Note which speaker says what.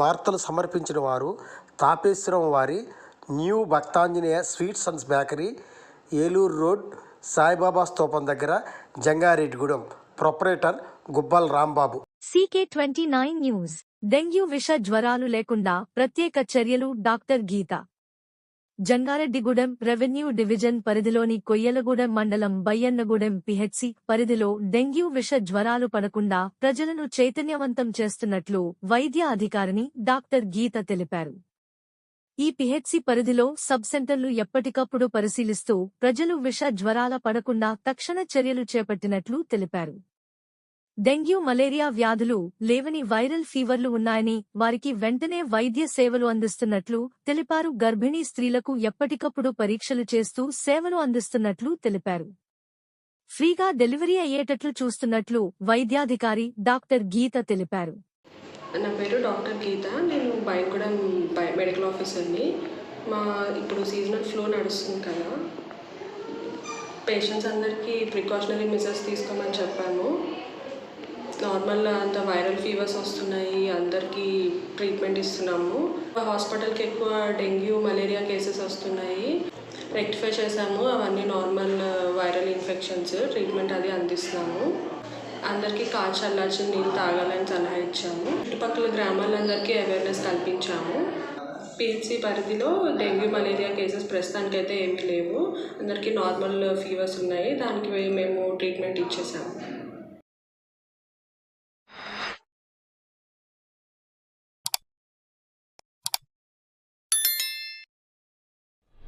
Speaker 1: వార్తలు సమర్పించిన వారు తాపేశ్వరం వారి new Bhaktanjaneya sweets and bakery Eluru road Saibaba స్తూపం దగ్గర Jangareddygudem. Proprietor Gubbal Rambabu.
Speaker 2: CK twenty nine news. Dengue విష జ్వరాలు లేకుండా ప్రత్యేక చర్యలు doctor Geeta. Jangareddygudem revenue division పరిధిలోని కొయ్యలగూడెం మండలం బయ్యన్నగూడెం పిహెచ్సి పరిధిలో డెంగ్యూ విష జ్వరాలు పడకుండా ప్రజలను చైతన్యవంతం చేస్తున్నట్లు వైద్య అధికారిని డాక్టర్ గీత తెలిపారు. ఈ పిహెచ్సి పరిధిలో సబ్ సెంటర్లు ఎప్పటికప్పుడు పరిశీలిస్తూ ప్రజలు విష జ్వరాల పడకుండా తక్షణ చర్యలు చేపట్టినట్లు తెలిపారు. డెంగ్యూ మలేరియా వ్యాధులు లేవని వైరల్ ఫీవర్లు ఉన్నాయని వారికి వెంటనే వైద్య సేవలు అందిస్తున్నట్లు తెలిపారు. గర్భిణీ స్త్రీలకు ఎప్పటికప్పుడు పరీక్షలు చేస్తూ సేవలు అందిస్తున్నట్లు తెలిపారు. ఫ్రీగా డెలివరీ అయ్యేటట్లు చూస్తున్నట్లు వైద్యాధికారి డాక్టర్ గీత తెలిపారు.
Speaker 3: నా పేరు డాక్టర్ గీత. నేను బయటగూడెం మెడికల్ ఆఫీసర్ని. మా ఇప్పుడు సీజనల్ ఫ్లో నడుస్తుంది కదా. పేషెంట్స్ అందరికీ ప్రికాషనరీ మెజర్స్ తీసుకోమని చెప్పాము నార్మల్ అంత వైరల్ ఫీవర్స్ వస్తున్నాయి అందరికీ ట్రీట్మెంట్ ఇస్తున్నాము. హాస్పిటల్కి ఎక్కువ డెంగ్యూ మలేరియా కేసెస్ వస్తున్నాయి. రెక్టిఫై చేసాము అవన్నీ నార్మల్ వైరల్ ఇన్ఫెక్షన్స్. ట్రీట్మెంట్ అది అందిస్తున్నాము. అందరికీ కాచి చల్లార్చిన నీళ్ళు తాగాలని సలహా ఇచ్చాము. చుట్టుపక్కల గ్రామాలందరికీ అవేర్నెస్ కల్పించాము. పిహెచ్సి పరిధిలో డెంగ్యూ మలేరియా కేసెస్ ప్రస్తుతానికి అయితే ఏమీ లేవు. అందరికీ నార్మల్ ఫీవర్స్ ఉన్నాయి. దానికి మేము ట్రీట్మెంట్ ఇచ్చేసాము.